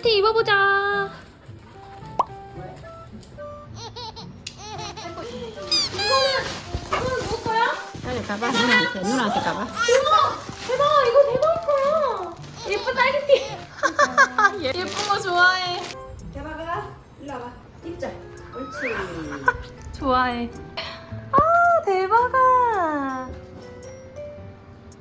나이티 입어보자. 이거는 누구 거야? 빨리 가봐 누나한테 누나한테 가봐 대박! 대박! 이거 대박 거야! 예쁜 딸기띠! 예쁜 거 좋아해. 대박아 일로 와봐 입자 옳지 좋아해. 아, 대박아!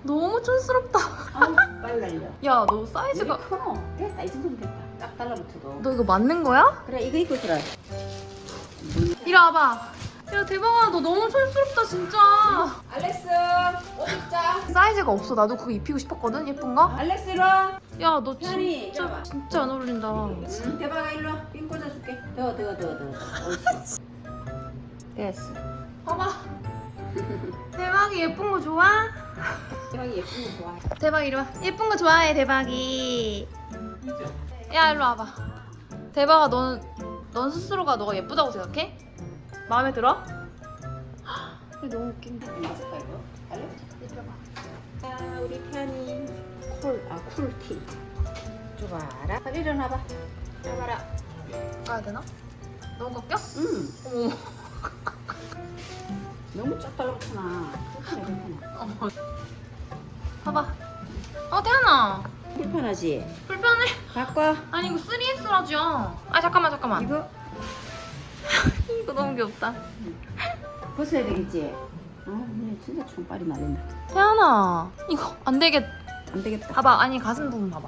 너무 촌스럽다. 아우 빨리 날려 야, 너 사이즈가. 커 됐다 이 정도면 됐다 딱 달라붙어도 너 이거 맞는 거야? 그래 이거 입고 있으라 이리 와봐. 야, 대박아, 너 너무 촌스럽다, 진짜. 알렉스 옷 입자 사이즈가 없어. 나도 그거 입히고 싶었거든, 예쁜 거? 알렉스 일로 와 야, 너 편히 진짜. 진짜 안 어울린다. 응, 대박아 일로 와. 핀 꽂아줄게. 더, 더, 더, 더. 옳지. 됐어. 봐봐. 대박이 예쁜 거 좋아? 대박이 예쁜 거 좋아해. 대박 이리 와. 예쁜 거 좋아해, 대박이. 야, 일로 와봐. 대박아, 넌, 넌 스스로가 너가 예쁘다고 생각해? 마음에 들어? 헉, 이거 너무 웃긴다. 맞을까 이거? 알렉스 입혀봐. 자, 우리 편이 쿨, 아 쿨티. 줘봐라. 빨리 일어나봐. 줘봐라. 가야 되나? 너무 꺾여? 응. 어머. 너무 쫙 달라붙잖아. 불편해, 불편해. 어머. 봐봐. 어, 태연아. 불편하지? 불편해. 바꿔. 아니, 이거 3X 라지야. 아, 잠깐만, 잠깐만. 이거 이거 너무 귀엽다. 벗어야 되겠지? 아, 얘 진짜 총빨이 날린다. 태연아, 이거 안 되겠. 안 되겠다. 봐봐, 아니 가슴 부분 봐봐.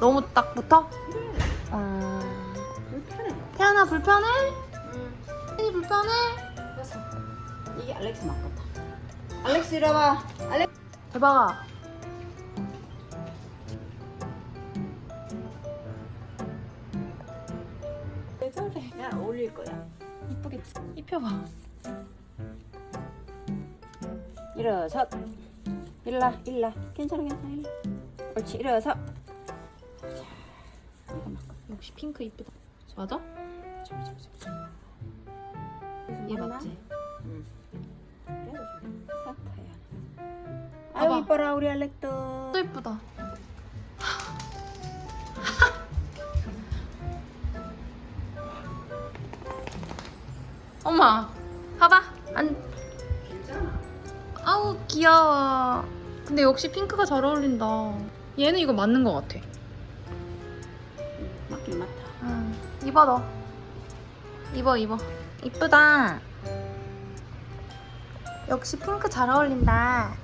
너무 딱 붙어? 어... 불편해. 태연아 불편해? 응. 태연이 불편해? 이게 알렉스 맞겠다. 알렉스 이리 와. 알렉스. 대박아. 야, 어울릴 거야. 이쁘겠지? 입혀봐. 일어서 일라 일라 괜찮아 괜찮아 일라 옳지 일어서 역시 핑크 이쁘다. 맞아? 얘 맞나? 맞지? 응 그래도 좀 사타야. 아유 이뻐라 우리 알렉도 또 이쁘다. 엄마, 봐봐. 안. 괜찮아 아우 귀여워. 근데 역시 핑크가 잘 어울린다. 얘는 이거 맞는 것 같아. 맞긴 맞다 응. 입어 너. 입어 입어. 이쁘다. 역시 핑크 잘 어울린다.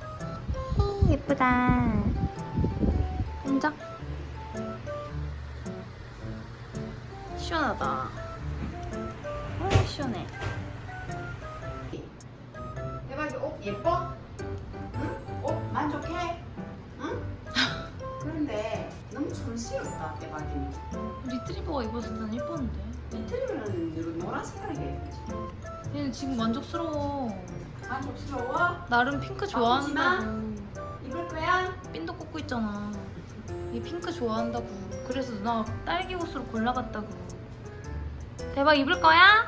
히, 예쁘다. 앉아. 시원하다. 아 시원해. 대박이 옷 예뻐? 응? 옷 만족해? 응? 그런데 너무 촌스럽다 대박이 리트리버가 입었을 때는 예뻤는데. 리트리버는 노란 색깔이 예쁘지 얘는 지금 만족스러워. 만족스러워? 나름 핑크 좋아한다고. 입을 거야? 핀도 꽂고 있잖아. 얘 핑크 좋아한다고. 그래서 누나가 딸기 옷으로 골라봤다고. 대박 입을 거야?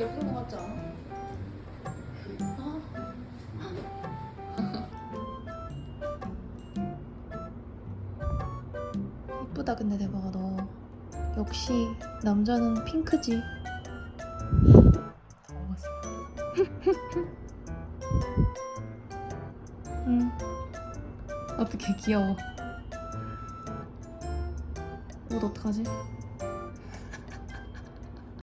예쁜 거 같지 않아? 아. 이쁘다 근데 대박아 너 역시 남자는 핑크지 응 어떻게 귀여워 옷 어떡하지?